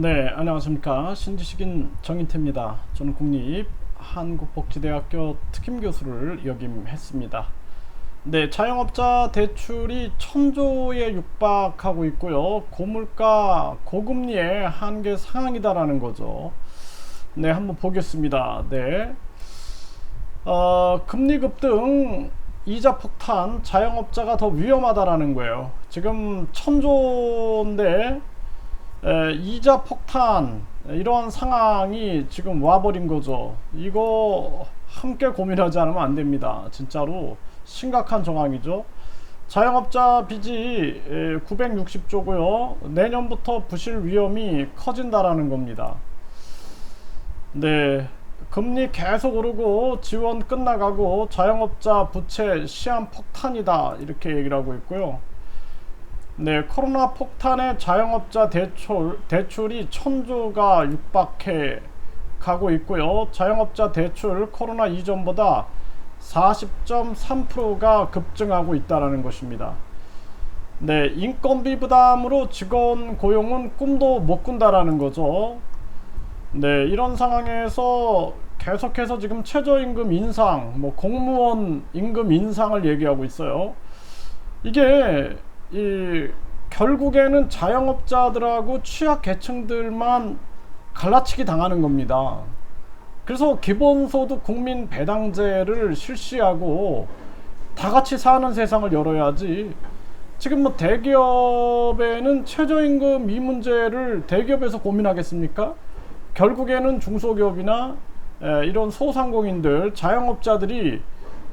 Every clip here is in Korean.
네, 안녕하십니까. 신지식인 정인태입니다. 저는 국립 한국복지대학교 특임 교수를 역임했습니다. 네, 자영업자 대출이 천조에 육박하고 있고요. 고물가, 고금리의 한계 상황이다라는 거죠. 네, 한번 보겠습니다. 네. 어, 금리 급등, 이자 폭탄, 자영업자가 더 위험하다라는 거예요. 지금 천조인데 에, 이자 폭탄 이런 상황이 지금 와버린 거죠. 이거 함께 고민하지 않으면 안 됩니다. 진짜로 심각한 정황이죠. 자영업자 빚이 960조고요. 내년부터 부실 위험이 커진다라는 겁니다. 네. 금리 계속 오르고 지원 끝나가고 자영업자 부채 시한 폭탄이다 이렇게 얘기를 하고 있고요. 네, 코로나 폭탄에 자영업자 대출 대출이 천조가 육박해 가고 있고요. 자영업자 대출 코로나 이전보다 40.3%가 급증하고 있다라는 것입니다. 네, 인건비 부담으로 직원 고용은 꿈도 못 꾼다라는 거죠. 네, 이런 상황에서 계속해서 지금 최저임금 인상, 뭐 공무원 임금 인상을 얘기하고 있어요. 이게 이 결국에는 자영업자들하고 취약 계층들만 갈라치기 당하는 겁니다. 그래서 기본소득 국민 배당제를 실시하고 다 같이 사는 세상을 열어야지. 지금 뭐 대기업에는 최저임금 이 문제를 대기업에서 고민하겠습니까? 결국에는 중소기업이나 에, 이런 소상공인들, 자영업자들이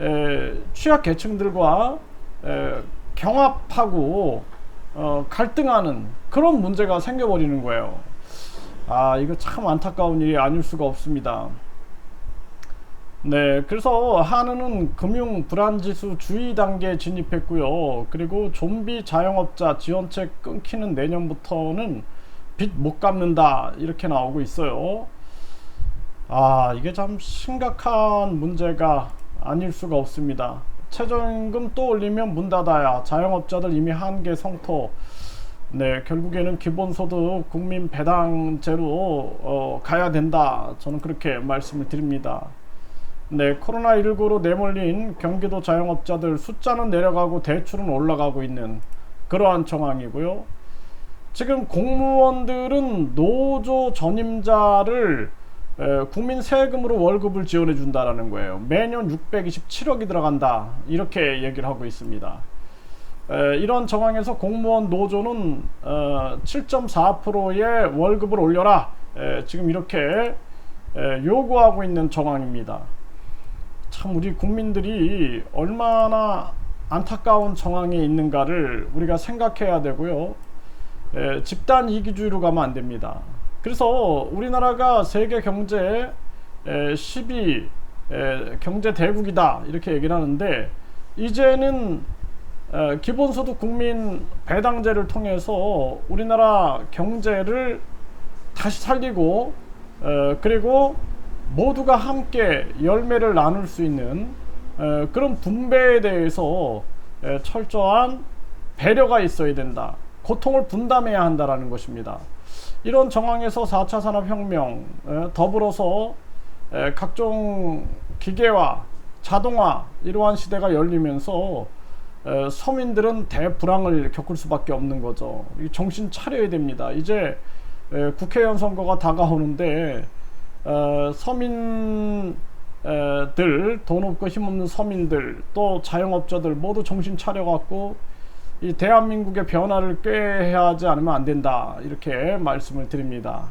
에, 취약 계층들과 에, 경합하고 어, 갈등하는 그런 문제가 생겨버리는 거예요. 아, 이거 참 안타까운 일이 아닐 수가 없습니다. 네, 그래서 한은은 금융 불안지수 주의 단계에 진입했고요. 그리고 좀비 자영업자 지원책 끊기는 내년부터는 빚 못 갚는다 이렇게 나오고 있어요. 아, 이게 참 심각한 문제가 아닐 수가 없습니다. 최저임금 또 올리면 문 닫아야 자영업자들 이미 한계 성토. 네, 결국에는 기본소득 국민 배당제로 어, 가야 된다. 저는 그렇게 말씀을 드립니다. 네, 코로나19로 내몰린 경기도 자영업자들 숫자는 내려가고 대출은 올라가고 있는 그러한 정황이고요. 지금 공무원들은 노조 전임자를 에, 국민 세금으로 월급을 지원해 준다라는 거예요. 매년 627억이 들어간다. 이렇게 얘기를 하고 있습니다. 에, 이런 정황에서 공무원 노조는 어, 7.4%의 월급을 올려라. 에, 지금 이렇게 요구하고 있는 정황입니다. 참 우리 국민들이 얼마나 안타까운 정황에 있는가를 우리가 생각해야 되고요. 집단 이기주의로 가면 안 됩니다. 그래서 우리나라가 세계 경제 10위 경제 대국이다 이렇게 얘기를 하는데 이제는 기본소득 국민 배당제를 통해서 우리나라 경제를 다시 살리고 그리고 모두가 함께 열매를 나눌 수 있는 그런 분배에 대해서 철저한 배려가 있어야 된다. 고통을 분담해야 한다라는 것입니다. 이런 정황에서 4차 산업혁명 더불어서 각종 기계화, 자동화 이러한 시대가 열리면서 서민들은 대불황을 겪을 수밖에 없는 거죠. 정신 차려야 됩니다. 이제 국회의원 선거가 다가오는데 서민들 돈 없고 힘없는 서민들 또 자영업자들 모두 정신 차려갖고 이 대한민국의 변화를 꾀하지 않으면 안 된다 이렇게 말씀을 드립니다.